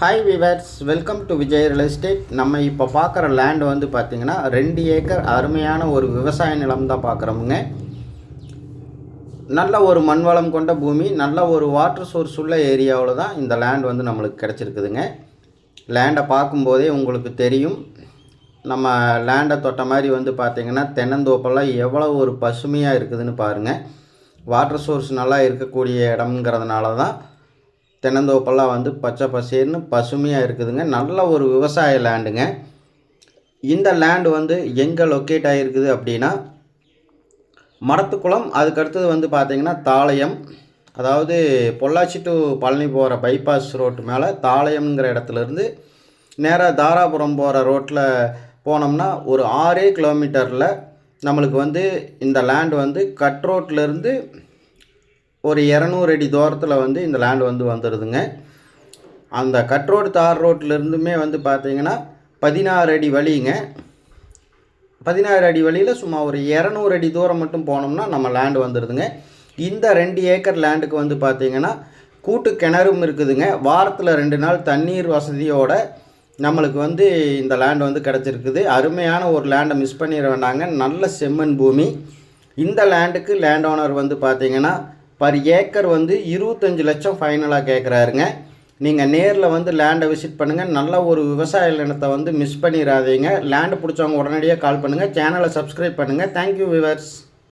Hi viewers welcome to Vijay real estate நம்ம இப்போ பார்க்குற லேண்ட் வந்து பார்த்திங்கன்னா ரெண்டு ஏக்கர் அருமையான ஒரு விவசாய நிலம் தான் பார்க்குறோமுங்க. நல்ல ஒரு மண் வளம் கொண்ட பூமி நல்ல ஒரு வாட்டர் சோர்ஸ் உள்ள ஏரியாவில் தான் இந்த லேண்ட் வந்து நம்மளுக்கு கிடச்சிருக்குதுங்க. லேண்டை பார்க்கும்போதே உங்களுக்கு தெரியும். நம்ம லேண்டை தொட்ட மாதிரி வந்து பார்த்திங்கன்னா தென்னந்தோப்பெல்லாம் எவ்வளோ ஒரு பசுமையாக இருக்குதுன்னு பாருங்கள் வாட்டர் சோர்ஸ் நல்லா இருக்கக்கூடிய இடம்ங்கிறதுனால தான் தென்னந்தோப்பெல்லாம் வந்து பச்சை பசேர்னு பசுமையாக இருக்குதுங்க. நல்ல ஒரு விவசாய லேண்டுங்க. இந்த லேண்டு வந்து எங்கே லொக்கேட் ஆகிருக்குது அப்படின்னா மரத்துக்குளம் அதுக்கடுத்தது வந்து பார்த்திங்கன்னா தாளையம். அதாவது பொள்ளாச்சி டு பழனி போகிற பைபாஸ் ரோட்டு மேலே தாளையம்ங்கிற இடத்துலேருந்து நேராக தாராபுரம் போகிற ரோட்டில் போனோம்னா ஒரு ஆறே கிலோமீட்டரில் நம்மளுக்கு வந்து இந்த லேண்ட் வந்து கட் ரோட்லேருந்து ஒரு இரநூறு அடி தூரத்தில் வந்து இந்த லேண்டு வந்து வந்துடுதுங்க அந்த கட் ரோடு தார் ரோட்லேருந்துமே வந்து பார்த்தீங்கன்னா பதினாறு அடி வழிங்க. பதினாறு அடி வழியில் சும்மா ஒரு இரநூறு அடி தூரம் மட்டும் போனோம்னா நம்ம லேண்டு வந்துடுதுங்க இந்த ரெண்டு ஏக்கர் லேண்டுக்கு வந்து பார்த்தீங்கன்னா கூட்டு கிணறும் இருக்குதுங்க. வாரத்தில் ரெண்டு நாள் தண்ணீர் வசதியோட நம்மளுக்கு வந்து இந்த லேண்ட் வந்து கிடச்சிருக்குது. அருமையான ஒரு லேண்டை மிஸ் பண்ணிட வேண்டாங்க. நல்ல செம்மண் பூமி. இந்த லேண்டுக்கு லேண்ட் ஓனர் வந்து பார்த்திங்கன்னா பர் ஏக்கர் வந்து இருபத்தஞ்சி லட்சம் ஃபைனலாக கேட்குறாருங்க நீங்கள் நேரில் வந்து லேண்டை விசிட் பண்ணுங்கள் நல்ல ஒரு விவசாய நிலத்தை வந்து மிஸ் பண்ணிடாதீங்க லேண்டு பிடிச்சவங்க உடனடியாக கால் பண்ணுங்கள் சேனலை சப்ஸ்கிரைப் பண்ணுங்கள் தேங்க்யூ விவர்ஸ்